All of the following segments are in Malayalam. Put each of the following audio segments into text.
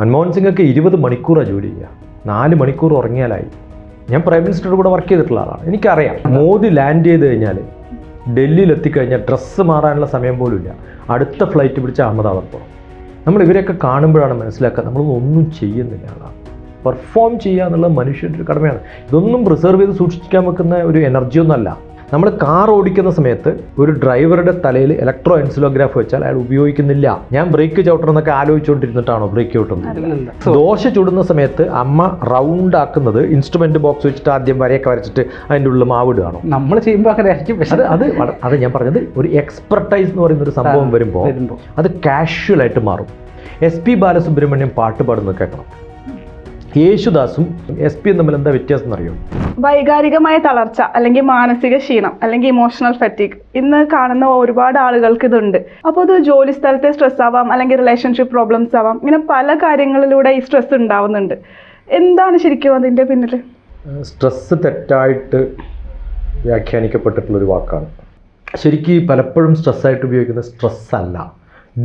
മൻമോഹൻ സിംഗൊക്കെ ഇരുപത് മണിക്കൂറാണ് ജോലി ചെയ്യുക. നാല് മണിക്കൂർ ഉറങ്ങിയാലായി. ഞാൻ പ്രൈം മിനിസ്റ്ററുടെ കൂടെ വർക്ക് ചെയ്തിട്ടുള്ള ആളാണ്. എനിക്കറിയാം. മോദി ലാൻഡ് ചെയ്ത് കഴിഞ്ഞാൽ ഡൽഹിയിൽ എത്തിക്കഴിഞ്ഞാൽ ഡ്രസ്സ് മാറാനുള്ള സമയം പോലും ഇല്ല. അടുത്ത ഫ്ലൈറ്റ് പിടിച്ച് അഹമ്മദാബാദ് പോകണം നമ്മൾ ഇവരെയൊക്കെ കാണുമ്പോഴാണ് മനസ്സിലാക്കുക നമ്മൾ ഒന്നും ചെയ്യുന്നില്ല ആളാണ് പെർഫോം ചെയ്യുക എന്നുള്ളത് മനുഷ്യന്റെ ഒരു കടമയാണ്. ഇതൊന്നും പ്രിസർവ് ചെയ്ത് സൂക്ഷിക്കാൻ വെക്കുന്ന ഒരു എനർജി ഒന്നല്ല നമ്മൾ കാർ ഓടിക്കുന്ന സമയത്ത് ഒരു ഡ്രൈവറുടെ തലയിൽ ഇലക്ട്രോ എൻസിലോഗ്രാഫ് വെച്ചാൽ അയാൾ ഉപയോഗിക്കുന്നില്ല. ഞാൻ ബ്രേക്ക് ചവിട്ടണം എന്നൊക്കെ ആലോചിച്ചുകൊണ്ടിരുന്നിട്ടാണോ ബ്രേക്ക് ചവിട്ടുന്നത്? ദോശ ചുടുന്ന സമയത്ത് അമ്മ റൗണ്ട് ആക്കുന്നത് ഇൻസ്ട്രുമെന്റ് ബോക്സ് വെച്ചിട്ട് ആദ്യം വരയൊക്കെ വരച്ചിട്ട് അതിന്റെ ഉള്ളിൽ മാവിടുകയാണോ നമ്മൾ ചെയ്യുമ്പോൾ അങ്ങനെ ആയിരിക്കും. പക്ഷേ അത് അത് അത് ഞാൻ പറഞ്ഞത് ഒരു എക്സ്പെർട്ടൈസ് എന്ന് പറയുന്ന ഒരു സംഭവം വരുമ്പോൾ വരുമ്പോൾ അത് കാഷ്വൽ ആയിട്ട് മാറും. എസ് പി ബാലസുബ്രഹ്മണ്യം പാട്ട് പാടുന്നത് കേൾക്കണം. യേശുദാസും എസ് പിയും തമ്മിൽ എന്താ വ്യത്യാസം എന്നറിയോ വൈകാരികമായ തളർച്ച അല്ലെങ്കിൽ മാനസിക ക്ഷീണം അല്ലെങ്കിൽ ഇമോഷണൽ ഫറ്റിക് ഇന്ന് കാണുന്ന ഒരുപാട് ആളുകൾക്ക് ഇതുണ്ട്. അപ്പോൾ അത് ജോലി സ്ഥലത്തെ സ്ട്രെസ് ആവാം അല്ലെങ്കിൽ റിലേഷൻഷിപ്പ് പ്രോബ്ലംസ് ആവാം ഇങ്ങനെ പല കാര്യങ്ങളിലൂടെ ഈ സ്ട്രെസ് ഉണ്ടാവുന്നുണ്ട്. എന്താണ് ശരിക്കും അതിന്റെ പിന്നിൽ സ്ട്രെസ് തെറ്റായിട്ട് വ്യാഖ്യാനിക്കപ്പെട്ടിട്ടുള്ള ഒരു വാക്കാണ്. ശരിക്കും പലപ്പോഴും സ്ട്രെസ്സായിട്ട് ഉപയോഗിക്കുന്ന സ്ട്രെസ് അല്ല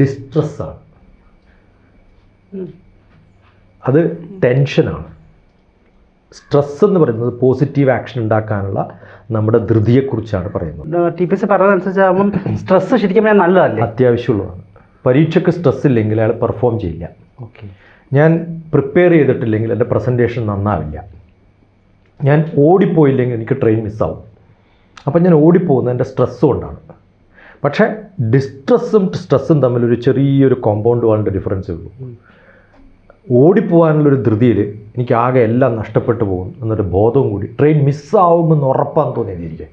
ഡിസ്ട്രെസ്സാണ് അത് ടെൻഷനാണ്. സ്ട്രെസ് എന്ന് പറയുന്നത് പോസിറ്റീവ് ആക്ഷൻ ഉണ്ടാക്കാനുള്ള നമ്മുടെ ധൃതിയെക്കുറിച്ചാണ് പറയുന്നത്. ടി പി എസ് പറഞ്ഞതനുസരിച്ചാകുമ്പം സ്ട്രെസ് ശരിക്കും നല്ലതല്ല നല്ലതല്ലേ? അത്യാവശ്യമുള്ളതാണ്. പരീക്ഷയ്ക്ക് സ്ട്രെസ് ഇല്ലെങ്കിൽ അയാൾ പെർഫോം ചെയ്യില്ല. ഓക്കെ. ഞാൻ പ്രിപ്പയർ ചെയ്തിട്ടില്ലെങ്കിൽ എന്റെ പ്രസന്റേഷൻ നന്നാവില്ല. ഞാൻ ഓടിപ്പോയില്ലെങ്കിൽ എനിക്ക് ട്രെയിൻ മിസ്സാവും. അപ്പം ഞാൻ ഓടിപ്പോകുന്നത് എന്റെ സ്ട്രെസ്സ് കൊണ്ടാണ്. പക്ഷേ ഡിസ്ട്രെസ്സും സ്ട്രെസ്സും തമ്മിലൊരു ചെറിയൊരു കോമ്പൗണ്ട് വാളിന്റെ ഡിഫറൻസ് ഉള്ളൂ. ഓടിപ്പോകാനുള്ളൊരു ധൃതിയിൽ എനിക്ക് ആകെ എല്ലാം നഷ്ടപ്പെട്ടു പോകും എന്നൊരു ബോധവും കൂടി ട്രെയിൻ മിസ്സാവുമെന്ന് ഉറപ്പാന്ന് തോന്നിയതിരിക്കെ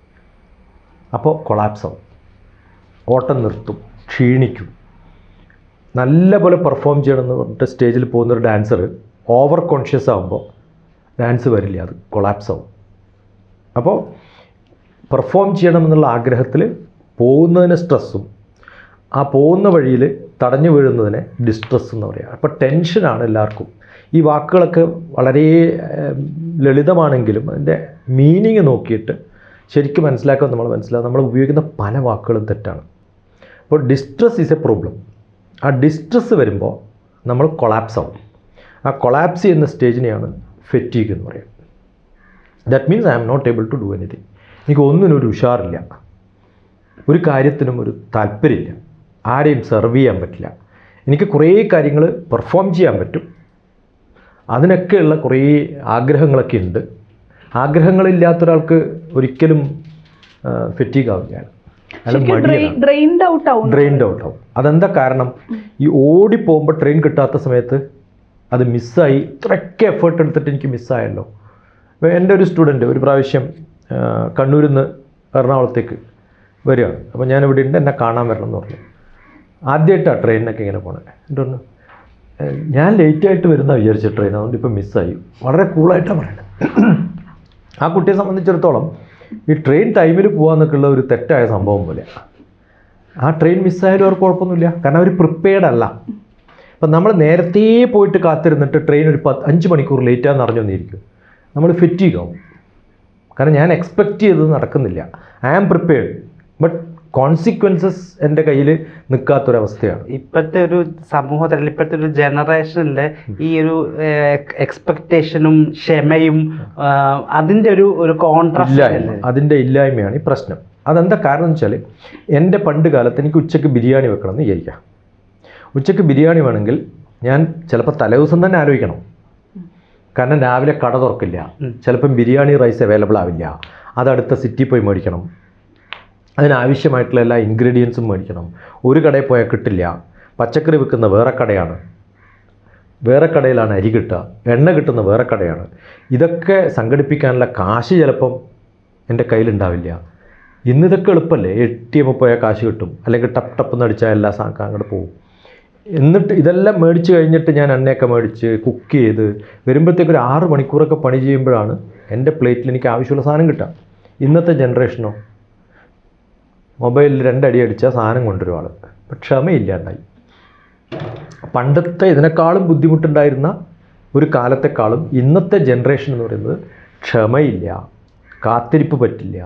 അപ്പോൾ കൊളാപ്സാവും ഓട്ടം നിർത്തും ക്ഷീണിക്കും. നല്ല പോലെ പെർഫോം ചെയ്യണമെന്ന് പറഞ്ഞിട്ട് സ്റ്റേജിൽ പോകുന്നൊരു ഡാൻസർ ഓവർ കോൺഷ്യസ് ആകുമ്പോൾ ഡാൻസ് വരില്ല അത് കൊളാപ്സ് ആവും. അപ്പോൾ പെർഫോം ചെയ്യണമെന്നുള്ള ആഗ്രഹത്തിൽ പോകുന്നതിന് സ്ട്രെസ്സും ആ പോകുന്ന വഴിയിൽ തടഞ്ഞു വീഴുന്നതിനെ ഡിസ്ട്രെസ് എന്ന് പറയുക. അപ്പോൾ ടെൻഷനാണ് എല്ലാവർക്കും. ഈ വാക്കുകളൊക്കെ വളരെ ലളിതമാണെങ്കിലും അതിന്റെ മീനിങ് നോക്കിയിട്ട് ശരിക്കും മനസ്സിലാക്കാൻ നമ്മൾ മനസ്സിലാകും നമ്മൾ ഉപയോഗിക്കുന്ന പല വാക്കുകളും തെറ്റാണ്. അപ്പോൾ ഡിസ്ട്രെസ് ഈസ് എ പ്രോബ്ലം ആ ഡിസ്ട്രെസ് വരുമ്പോൾ നമ്മൾ കൊളാപ്സ് ആവും. ആ കൊളാപ്സ് ചെയ്യുന്ന സ്റ്റേജിനെയാണ് ഫെറ്റീഗ് എന്ന് പറയുന്നത് that means I am not able to do anything എനിക്ക് ഒന്നിനും ഒരു ഉഷാറില്ല. ഒരു കാര്യത്തിനും ഒരു താല്പര്യമില്ല. ആരെയും സെർവ് ചെയ്യാൻ പറ്റില്ല. എനിക്ക് കുറേ കാര്യങ്ങൾ പെർഫോം ചെയ്യാൻ പറ്റും. അതിനൊക്കെയുള്ള കുറേ ആഗ്രഹങ്ങളൊക്കെ ഉണ്ട്. ആഗ്രഹങ്ങളില്ലാത്ത ഒരാൾക്ക് ഒരിക്കലും ഫെറ്റീഗ് അയാൾ ഡ്രെയിൻഡ് ഔട്ട് ആവും. ഡ്രെയിൻഡ് ഔട്ട് അതെന്താ കാരണം? ഈ ഓടി പോകുമ്പോൾ ട്രെയിൻ കിട്ടാത്ത സമയത്ത് അത് മിസ്സായി ഇത്രയ്ക്ക് എഫേർട്ട് എടുത്തിട്ട് എനിക്ക് മിസ്സായല്ലോ എന്റെ ഒരു സ്റ്റുഡന്റ് ഒരു പ്രാവശ്യം കണ്ണൂരിൽ നിന്ന് എറണാകുളത്തേക്ക് വരികയാണ്. അപ്പോൾ ഞാൻ ഇവിടെ ഉണ്ട് എന്നെ കാണാൻ വരണം എന്ന് പറഞ്ഞു. ആദ്യമായിട്ടാണ് ട്രെയിനിനൊക്കെ ഇങ്ങനെ പോണത് എന്തുകൊണ്ട് പറഞ്ഞു "ഏ, ഞാൻ ലേറ്റായിട്ട് വരുന്ന വിചാരിച്ച ട്രെയിൻ. അതുകൊണ്ട് ഇപ്പം മിസ്സായി. വളരെ കൂളായിട്ടാണ് പറയുന്നത് ആ കുട്ടിയെ സംബന്ധിച്ചിടത്തോളം ഈ ട്രെയിൻ ടൈമിൽ പോകാന്നൊക്കെയുള്ള ഒരു തെറ്റായ സംഭവം പോലെ ആ ട്രെയിൻ മിസ്സായാലും അവർക്ക് കുഴപ്പമൊന്നുമില്ല. കാരണം അവർ പ്രിപ്പയർഡ് അല്ല. അപ്പം നമ്മൾ നേരത്തെ പോയിട്ട് കാത്തിരുന്നിട്ട് ട്രെയിൻ ഒരു പത്ത് അഞ്ച് മണിക്കൂർ ലേറ്റാന്ന് അറിഞ്ഞൊന്നിരിക്കും നമ്മൾ ഫിറ്റ് ചെയ്യാവും കാരണം ഞാൻ എക്സ്പെക്റ്റ് ചെയ്തത് നടക്കുന്നില്ല. I am prepared but consequences എന്റെ കയ്യിൽ നിൽക്കാത്തൊരവസ്ഥയാണ് ഇപ്പോഴത്തെ ഒരു സമൂഹത്തിൽ ഇപ്പോഴത്തെ ഒരു ജനറേഷനിലെ ഈ ഒരു എക്സ്പെക്ടേഷനും ക്ഷമയും അതിന്റെ ഒരു ഒരു കോൺട്രാസ്റ്റ് ഇല്ലായ്മ. അതിന്റെ ഇല്ലായ്മയാണ് ഈ പ്രശ്നം. അതെന്താ കാരണം വെച്ചാൽ എന്റെ പണ്ട് കാലത്ത് എനിക്ക് ഉച്ചയ്ക്ക് ബിരിയാണി വെക്കണം എന്ന് വിചാരിക്കാം ഉച്ചയ്ക്ക് ബിരിയാണി വേണമെങ്കിൽ ഞാൻ ചിലപ്പോൾ തലേദിവസം തന്നെ ആലോചിക്കണം. കാരണം രാവിലെ കട തുറക്കില്ല. ചിലപ്പം ബിരിയാണി റൈസ് അവൈലബിൾ ആവില്ല. അതടുത്ത സിറ്റി പോയി മേടിക്കണം. അതിനാവശ്യമായിട്ടുള്ള എല്ലാ ഇൻഗ്രീഡിയൻസും മേടിക്കണം. ഒരു കടയിൽ പോയാൽ കിട്ടില്ല. പച്ചക്കറി വിൽക്കുന്ന വേറെ കടയാണ്. വേറെ കടയിലാണ് അരി കിട്ടുക. എണ്ണ കിട്ടുന്ന വേറെ കടയാണ്. ഇതൊക്കെ സംഘടിപ്പിക്കാനുള്ള കാശ് ചിലപ്പം എന്റെ കയ്യിലുണ്ടാവില്ല ഇന്നിതൊക്കെ എളുപ്പമല്ലേ? എ ടി എമ്മിൽ പോയാൽ കാശ് കിട്ടും. അല്ലെങ്കിൽ ടപ്പ് ടപ്പ് എന്ന് അടിച്ചാൽ എല്ലാ സാധനം അങ്ങോട്ട് പോകും എന്നിട്ട് ഇതെല്ലാം മേടിച്ച് കഴിഞ്ഞിട്ട് ഞാൻ എണ്ണയൊക്കെ മേടിച്ച് കുക്ക് ചെയ്ത് വരുമ്പോഴത്തേക്ക് ഒരു ആറ് മണിക്കൂറൊക്കെ പണി ചെയ്യുമ്പോഴാണ് എന്റെ പ്ലേറ്റിൽ എനിക്ക് ആവശ്യമുള്ള സാധനം കിട്ടുക. ഇന്നത്തെ ജനറേഷനോ മൊബൈലിൽ രണ്ടടി അടിച്ചാൽ സാധനം കൊണ്ടുവരും ആൾ അപ്പം ക്ഷമയില്ലാണ്ടായി. പണ്ടത്തെ ഇതിനേക്കാളും ബുദ്ധിമുട്ടുണ്ടായിരുന്ന ഒരു കാലത്തെക്കാളും ഇന്നത്തെ ജനറേഷൻ എന്ന് പറയുന്നത് ക്ഷമയില്ല കാത്തിരിപ്പ് പറ്റില്ല.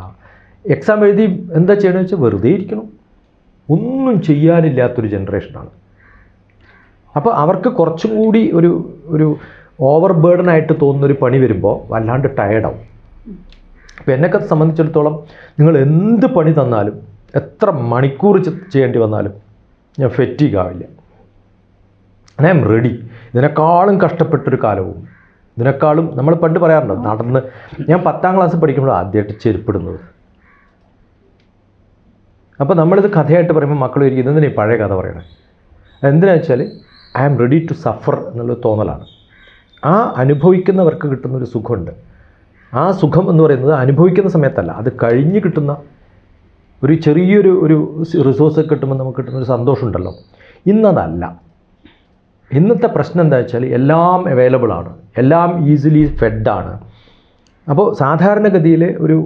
എക്സാം എഴുതി എന്താ ചെയ്യണമെന്ന് വെച്ചാൽ വെറുതെ ഇരിക്കണം. ഒന്നും ചെയ്യാനില്ലാത്തൊരു ജനറേഷനാണ് അപ്പോൾ അവർക്ക് കുറച്ചും കൂടി ഒരു ഒരു ഓവർ ബേർഡൻ ആയിട്ട് തോന്നുന്നൊരു പണി വരുമ്പോൾ വല്ലാണ്ട് ടയേർഡാവും അപ്പോൾ എന്നെയൊക്കെ സംബന്ധിച്ചിടത്തോളം നിങ്ങൾ എന്ത് പണി തന്നാലും എത്ര മണിക്കൂർ ചെയ്യേണ്ടി വന്നാലും ഞാൻ ഫെറ്റീഗ് ആവില്ല. ഐ ആം റെഡി ഇതിനേക്കാളും കഷ്ടപ്പെട്ടൊരു കാലവും. ഇതിനേക്കാളും നമ്മൾ പണ്ട് പറയാറുണ്ട് നടന്ന് ഞാൻ പത്താം ക്ലാസ് പഠിക്കുമ്പോൾ ആദ്യമായിട്ട് ചെരുപ്പിടുന്നത്. അപ്പോൾ നമ്മളിത് കഥയായിട്ട് പറയുമ്പോൾ മക്കൾ എന്തിനാ ഈ പഴയ കഥ പറയണേ? എന്തിനാ വെച്ചാൽ I am ready to suffer എന്നുള്ള തോന്നലാണ്. ആ അനുഭവിക്കുന്നവർക്ക് കിട്ടുന്നൊരു സുഖമുണ്ട്. ആ സുഖം എന്ന് പറയുന്നത് അനുഭവിക്കുന്ന സമയത്തല്ല അത് കഴിഞ്ഞ് കിട്ടുന്ന ഒരു ചെറിയൊരു ഒരു റിസോഴ്സ് കിട്ടുമ്പോൾ നമുക്ക് കിട്ടുന്ന ഒരു സന്തോഷമുണ്ടല്ലോ. ഇന്നതല്ല. ഇന്നത്തെ പ്രശ്നം എന്താ വെച്ചാൽ എല്ലാം അവൈലബിൾ ആണ്. എല്ലാം ഈസിലി ഫെഡാണ് അപ്പോൾ സാധാരണഗതിയിൽ ഒരു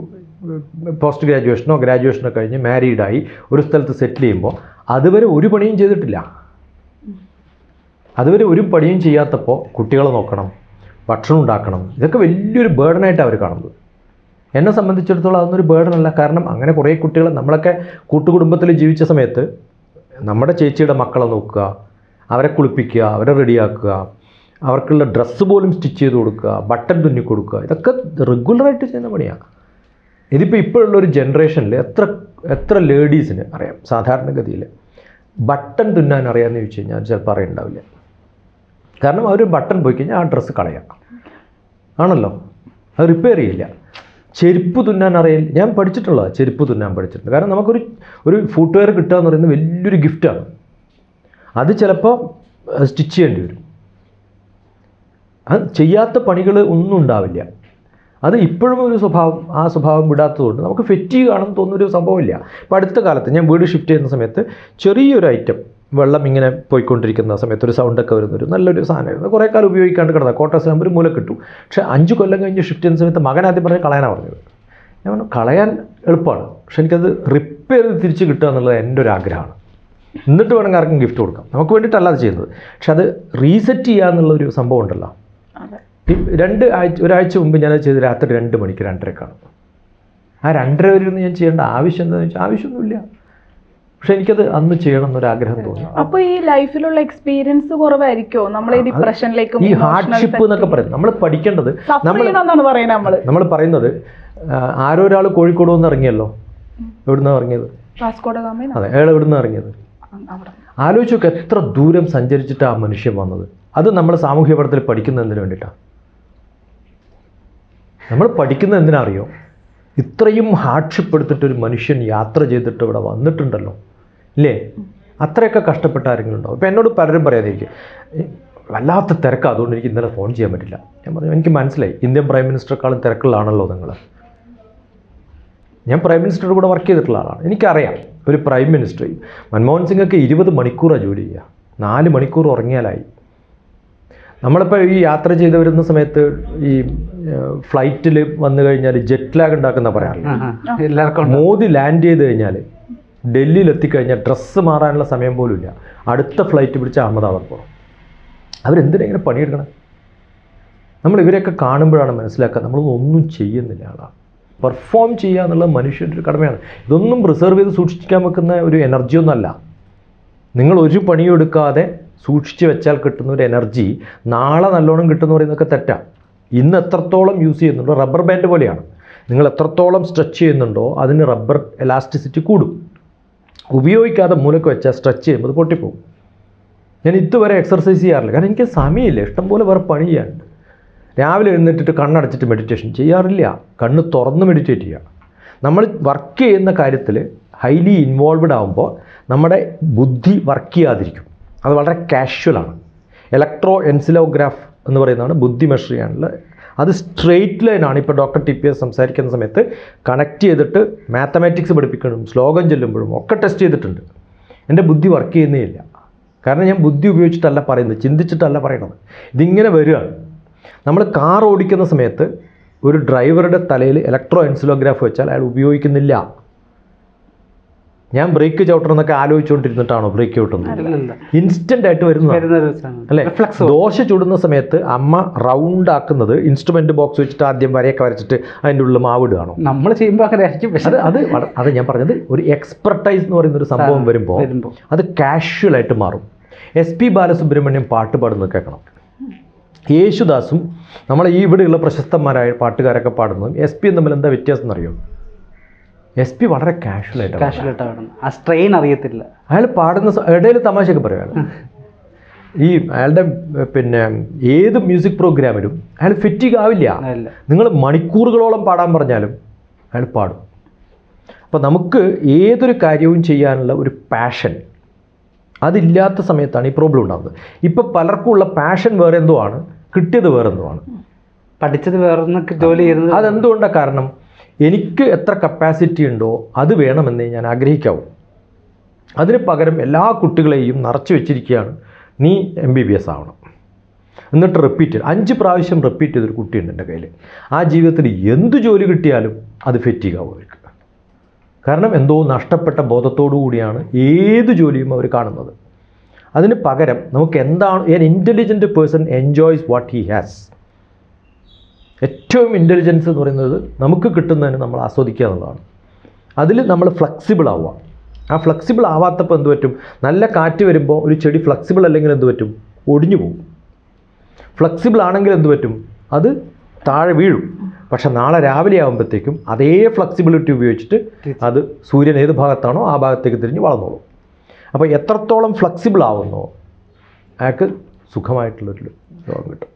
പോസ്റ്റ് ഗ്രാജുവേഷനോ ഗ്രാജുവേഷനോ കഴിഞ്ഞ് മാരീഡായി ഒരു സ്ഥലത്ത് സെറ്റിൽ ചെയ്യുമ്പോൾ അതുവരെ ഒരു പണിയും ചെയ്തിട്ടില്ല. അതുവരെ ഒരു പണിയും ചെയ്യാത്തപ്പോൾ കുട്ടികളെ നോക്കണം ഭക്ഷണം ഉണ്ടാക്കണം. ഇതൊക്കെ വലിയൊരു ബേർഡനായിട്ടാണ് അവർ കാണുന്നത്. എന്നെ സംബന്ധിച്ചിടത്തോളം അതൊന്നൊരു ബേർഡൻ അല്ല. കാരണം അങ്ങനെ കുറേ കുട്ടികൾ നമ്മളൊക്കെ കൂട്ടുകുടുംബത്തിൽ ജീവിച്ച സമയത്ത് നമ്മുടെ ചേച്ചിയുടെ മക്കളെ നോക്കുക അവരെ കുളിപ്പിക്കുക അവരെ റെഡിയാക്കുക അവർക്കുള്ള ഡ്രസ്സ് പോലും സ്റ്റിച്ച് ചെയ്ത് കൊടുക്കുക ബട്ടൺ തുന്നി കൊടുക്കുക ഇതൊക്കെ റെഗുലറായിട്ട് ചെയ്യുന്ന പണിയാണ് ഇതിപ്പോൾ ഇപ്പോഴുള്ള ഒരു ജനറേഷനിൽ എത്ര എത്ര ലേഡീസിന് അറിയാം സാധാരണഗതിയിൽ ബട്ടൺ തുന്നാൻ അറിയാമെന്ന് ചോദിച്ചു കഴിഞ്ഞാൽ ചിലപ്പോൾ അറിയണ്ടാവില്ല. കാരണം അവർ ബട്ടൺ പോയി കഴിഞ്ഞാൽ ആ ഡ്രസ്സ് കളയാം. ആണല്ലോ? അത് റിപ്പയർ ചെയ്യില്ല. ചെരുപ്പ് തുന്നാൻ അറിയില്ല ഞാൻ പഠിച്ചിട്ടുള്ള ചെരുപ്പ് തുന്നാൻ പഠിച്ചിട്ടുണ്ട്. കാരണം നമുക്കൊരു ഒരു ഫുട്വെയർ കിട്ടുക എന്ന് പറയുന്നത് വലിയൊരു ഗിഫ്റ്റാണ് അത് ചിലപ്പോൾ സ്റ്റിച്ച് ചെയ്യേണ്ടി വരും. അത് ചെയ്യാത്ത പണികൾ ഒന്നും ഉണ്ടാവില്ല. അത് ഇപ്പോഴും ഒരു സ്വഭാവം ആ സ്വഭാവം വിടാത്തതുകൊണ്ട് നമുക്ക് ഫെറ്റി കാണുമെന്ന് തോന്നുന്നൊരു സംഭവമില്ല. ഇപ്പോൾ അടുത്ത കാലത്ത് ഞാൻ വീട് ഷിഫ്റ്റ് ചെയ്യുന്ന സമയത്ത് ചെറിയൊരു ഐറ്റം വെള്ളം ഇങ്ങനെ പോയിക്കൊണ്ടിരിക്കുന്ന സമയത്ത് ഒരു സൗണ്ടൊക്കെ വരുന്നൊരു നല്ലൊരു സാധനമായിരുന്നു. കുറേ കാലം ഉപയോഗിക്കാണ്ട് കിടന്ന കോട്ടേഴ്സ് ഒരു മൂല കിട്ടും. പക്ഷേ അഞ്ച് കൊല്ലം കഴിഞ്ഞ് ഷിഫ്റ്റ് ചെയ്യുന്ന സമയത്ത് മകൻ ആദ്യം പറഞ്ഞ് കളയാനാണ് പറഞ്ഞത്. ഞാൻ പറഞ്ഞു കളയാൻ എളുപ്പമാണ്. പക്ഷെ എനിക്കത് റിപ്പയർ ചെയ്ത് തിരിച്ച് കിട്ടുക എന്നുള്ളത് എന്റെ ഒരു ആഗ്രഹമാണ്. എന്നിട്ട് വേണമെങ്കിൽ ആർക്കും ഗിഫ്റ്റ് കൊടുക്കാം. നമുക്ക് വേണ്ടിയിട്ടല്ല അത് ചെയ്യുന്നത്. പക്ഷെ അത് റീസെറ്റ് ചെയ്യുക എന്നുള്ളൊരു സംഭവം ഉണ്ടല്ലോ. രണ്ട് ആഴ്ച ഒരാഴ്ച മുമ്പ് ഞാനത് ചെയ്ത് രാത്രി രണ്ട് മണിക്ക് രണ്ടരക്കാണ്. ആ രണ്ടര വരെ ഒന്ന് ഞാൻ ചെയ്യേണ്ട ആവശ്യം എന്താണെന്ന് വെച്ചാൽ ആവശ്യമൊന്നുമില്ല. പക്ഷെ എനിക്കത് അന്ന് ചെയ്യണം എന്നൊരു ആഗ്രഹം തോന്നി. അപ്പൊ ഈ ലൈഫിലുള്ള എക്സ്പീരിയൻസ് കുറവായിരിക്കോ? നമ്മളെ ഡിപ്രഷനിലേക്ക് ഈ ഹാർഡ്ഷിപ്പ് എന്നൊക്കെ പറയുന്നത് നമ്മൾ പഠിക്കേണ്ടത് നമ്മൾ പറയുന്നത് നമ്മൾ പറയുന്നത് ആരോ ഒരാൾ കോഴിക്കോട് വന്ന് ഇറങ്ങിയല്ലോ. എവിടുന്ന ഇറങ്ങിയത്? അതെ അയാൾ എവിടുന്ന ഇറങ്ങിയത്? ആലോചിച്ചു എത്ര ദൂരം സഞ്ചരിച്ചിട്ട് ആ മനുഷ്യൻ വന്നത്? അത് നമ്മൾ സാമൂഹ്യ പഠനത്തിൽ പഠിക്കുന്നതിന് വേണ്ടിയിട്ടാണ് നമ്മൾ പഠിക്കുന്നത് എന്തിനാറിയോ ഇത്രയും ഹാർഡ്ഷിപ്പ് എടുത്തിട്ട് ഒരു മനുഷ്യൻ യാത്ര ചെയ്തിട്ട് ഇവിടെ വന്നിട്ടുണ്ടല്ലോ. ഇല്ലേ? അത്രയൊക്കെ കഷ്ടപ്പെട്ട ആരെങ്കിലും ഉണ്ടാവും ഇപ്പോൾ എന്നോട് പലരും പറയാതിരിക്കും വല്ലാത്ത തിരക്കാണ് അതുകൊണ്ട് എനിക്ക് ഇന്നലെ ഫോൺ ചെയ്യാൻ പറ്റില്ല. ഞാൻ പറഞ്ഞു എനിക്ക് മനസ്സിലായി ഇന്ത്യൻ പ്രൈം മിനിസ്റ്ററെക്കാളും തിരക്കുള്ളതാണല്ലോ നിങ്ങൾ ഞാൻ പ്രൈം മിനിസ്റ്ററുടെ കൂടെ വർക്ക് ചെയ്തിട്ടുള്ള ആളാണ്. എനിക്കറിയാം ഒരു പ്രൈം മിനിസ്റ്റർ മൻമോഹൻ സിംഗൊക്കെ ഇരുപത് മണിക്കൂറാണ് ജോലി ചെയ്യുക. നാല് മണിക്കൂർ ഉറങ്ങിയാലായി. നമ്മളിപ്പോൾ ഈ യാത്ര ചെയ്ത് വരുന്ന സമയത്ത് ഈ ഫ്ലൈറ്റിൽ വന്നു കഴിഞ്ഞാൽ ജെറ്റ് ലാഗ് ഉണ്ടാക്കുന്ന പറയാറില്ല? മോദി ലാൻഡ് ചെയ്ത് കഴിഞ്ഞാൽ ഡൽഹിയിൽ എത്തിക്കഴിഞ്ഞാൽ ഡ്രസ്സ് മാറാനുള്ള സമയം പോലും ഇല്ല അടുത്ത ഫ്ലൈറ്റ് പിടിച്ച് അഹമ്മദാബാദ് പോകണം അവരെന്തിനാ ഇങ്ങനെ പണിയെടുക്കണം? നമ്മൾ ഇവരെയൊക്കെ കാണുമ്പോഴാണ് മനസ്സിലാക്കുക നമ്മളൊന്നും ചെയ്യുന്നില്ല ആളാണ് പെർഫോം ചെയ്യുക എന്നുള്ളത് മനുഷ്യന്റെ ഒരു കടമയാണ്. ഇതൊന്നും പ്രിസർവ് ചെയ്ത് സൂക്ഷിക്കാൻ വെക്കുന്ന ഒരു എനർജിയൊന്നുമല്ല നിങ്ങൾ ഒരു പണിയും എടുക്കാതെ സൂക്ഷിച്ച് വെച്ചാൽ കിട്ടുന്ന ഒരു എനർജി നാളെ നല്ലോണം കിട്ടുമെന്ന് പറയുന്നതൊക്കെ തെറ്റാണ് ഇന്ന് എത്രത്തോളം യൂസ് ചെയ്യുന്നുണ്ടോ? റബ്ബർ ബാൻഡ് പോലെയാണ്. നിങ്ങൾ എത്രത്തോളം സ്ട്രെച്ച് ചെയ്യുന്നുണ്ടോ അതിന് റബ്ബർ എലാസ്റ്റിസിറ്റി കൂടും. ഉപയോഗിക്കാതെ മൂലക്ക് വെച്ചാൽ സ്ട്രെച്ച് ചെയ്യുമ്പോൾ അത് പൊട്ടിപ്പോകും. ഞാൻ ഇതുവരെ എക്സർസൈസ് ചെയ്യാറില്ല. കാരണം എനിക്ക് സമയമില്ല. ഇഷ്ടംപോലെ വേറെ പണി ചെയ്യാനുണ്ട്. രാവിലെ എഴുന്നേറ്റിട്ട് കണ്ണടച്ചിട്ട് മെഡിറ്റേഷൻ ചെയ്യാറില്ല. കണ്ണ് തുറന്ന് മെഡിറ്റേറ്റ് ചെയ്യുക നമ്മൾ വർക്ക് ചെയ്യുന്ന കാര്യത്തിൽ ഹൈലി ഇൻവോൾവ്ഡ് ആകുമ്പോൾ നമ്മുടെ ബുദ്ധി വർക്ക് ചെയ്യാതിരിക്കും. അത് വളരെ കാഷ്വലാണ് ഇലക്ട്രോ എൻസിലോഗ്രാഫ് എന്ന് പറയുന്നതാണ് ബുദ്ധി മെഷർ ചെയ്യാനുള്ള അത് സ്ട്രെയിറ്റ് ലൈനാണ് ഇപ്പോൾ ഡോക്ടർ ടി പി എസ് സംസാരിക്കുന്ന സമയത്ത് കണക്ട് ചെയ്തിട്ട് മാത്തമാറ്റിക്സ് പഠിപ്പിക്കണം ശ്ലോകം ചൊല്ലുമ്പോഴും ഒക്കെ ടെസ്റ്റ് ചെയ്തിട്ടുണ്ട്. എന്റെ ബുദ്ധി വർക്ക് ചെയ്യുന്നേ ഇല്ല. കാരണം ഞാൻ ബുദ്ധി ഉപയോഗിച്ചിട്ടല്ല പറയുന്നത് ചിന്തിച്ചിട്ടല്ല പറയണത്. ഇതിങ്ങനെ വരികയാണ്. നമ്മൾ കാർ ഓടിക്കുന്ന സമയത്ത് ഒരു ഡ്രൈവറുടെ തലയിൽ ഇലക്ട്രോ എൻസിലോഗ്രാഫ് വെച്ചാൽ അയാൾ ഉപയോഗിക്കുന്നില്ല. ഞാൻ ബ്രേക്ക് ചവിട്ടണം എന്നൊക്കെ ആലോചിച്ചുകൊണ്ടിരുന്നിട്ടാണോ ബ്രേക്ക് ചവിട്ടുന്നത്. ഇൻസ്റ്റന്റ് ആയിട്ട് വരുന്നതാണ്? വരുന്ന ഒരു അല്ലേ. ദോശ ചുടുന്ന സമയത്ത് അമ്മ റൗണ്ട് ആക്കുന്നത് ഇൻസ്ട്രുമെന്റ് ബോക്സ് വെച്ചിട്ട് ആദ്യം വരയൊക്കെ വരച്ചിട്ട് അതിന്റെ ഉള്ളിൽ മാവിടുകയാണോ നമ്മൾ ചെയ്യുമ്പോൾ അങ്ങനെ അത് അത് അത് ഞാൻ പറഞ്ഞത് ഒരു എക്സ്പെർട്ടൈസ് എന്ന് പറയുന്ന ഒരു സംഭവം വരുമ്പോൾ അത് കാഷ്വൽ ആയിട്ട് മാറും. എസ് പി ബാലസുബ്രഹ്മണ്യം പാട്ട് പാടുന്നത് കേൾക്കണം. യേശുദാസും നമ്മളെ ഈ ഇവിടെയുള്ള പ്രശസ്തന്മാരായ പാട്ടുകാരൊക്കെ പാടുന്നതും എസ് പിയും തമ്മിൽ എന്താ വ്യത്യാസം എന്നറിയോ? എസ് പി വളരെ കാഷ്വൽ പാടുന്നത് ആ സ്ട്രെയിൻ അറിയത്തില്ല. അയാൾ പാടുന്ന ഇടയിൽ തമാശയൊക്കെ പറയും അയാൾ ഈ അയാളുടെ പിന്നെ ഏത് മ്യൂസിക് പ്രോഗ്രാമിലും അയാൾ ഫിറ്റ് ആവില്ല. നിങ്ങൾ മണിക്കൂറുകളോളം പാടാൻ പറഞ്ഞാലും അയാൾ പാടും. അപ്പോൾ നമുക്ക് ഏതൊരു കാര്യവും ചെയ്യാനുള്ള ഒരു പാഷൻ അതില്ലാത്ത സമയത്താണ് ഈ പ്രോബ്ലം ഉണ്ടാകുന്നത് ഇപ്പോൾ പലർക്കും ഉള്ള പാഷൻ വേറെ എന്തോ ആണ് കിട്ടിയത് വേറെ എന്തോ ആണ്. പഠിച്ചത് വേറെ ജോലി ചെയ്യുന്നത് അതെന്തുകൊണ്ടാണ് കാരണം? എനിക്ക് എത്ര കപ്പാസിറ്റി ഉണ്ടോ അത് വേണമെന്നേ ഞാൻ ആഗ്രഹിക്കാവൂ. അതിന് പകരം എല്ലാ കുട്ടികളെയും നിറച്ചു വെച്ചിരിക്കുകയാണ്. നീ എം ബി ബി എസ് ആവണം. എന്നിട്ട് റിപ്പീറ്റ് അഞ്ച് പ്രാവശ്യം റിപ്പീറ്റ് ചെയ്തൊരു കുട്ടിയുണ്ട് എന്റെ കയ്യിൽ ആ ജീവിതത്തിൽ എന്ത് ജോലി കിട്ടിയാലും അത് ഫെറ്റിക്കാവും അവർക്ക് കാരണം എന്തോ നഷ്ടപ്പെട്ട ബോധത്തോടു കൂടിയാണ് ഏത് ജോലിയും അവർ കാണുന്നത്. അതിന് പകരം നമുക്ക് എന്താണ് an intelligent person enjoys what he has ഏറ്റവും ഇന്റലിജൻസ് എന്ന് പറയുന്നത് നമുക്ക് കിട്ടുന്നതിന് നമ്മൾ ആസ്വദിക്കുക എന്നുള്ളതാണ്. അതിൽ നമ്മൾ ഫ്ലെക്സിബിൾ ആവുക. ആ ഫ്ലെക്സിബിൾ ആവാത്തപ്പോൾ എന്ത് പറ്റും? നല്ല കാറ്റ് വരുമ്പോൾ ഒരു ചെടി ഫ്ലെക്സിബിൾ അല്ലെങ്കിൽ എന്ത് പറ്റും? ഒടിഞ്ഞു പോകും. ഫ്ലെക്സിബിൾ ആണെങ്കിൽ എന്ത് പറ്റും? അത് താഴെ വീഴും. പക്ഷെ നാളെ രാവിലെ ആകുമ്പോഴത്തേക്കും അതേ ഫ്ലെക്സിബിലിറ്റി ഉപയോഗിച്ചിട്ട് അത് സൂര്യൻ ഏത് ഭാഗത്താണോ ആ ഭാഗത്തേക്ക് തിരിഞ്ഞ് വളർന്നോളും. അപ്പോൾ എത്രത്തോളം ഫ്ലെക്സിബിൾ ആവുന്നോ അയാൾക്ക് സുഖമായിട്ടുള്ളൊരു ലോകം കിട്ടും.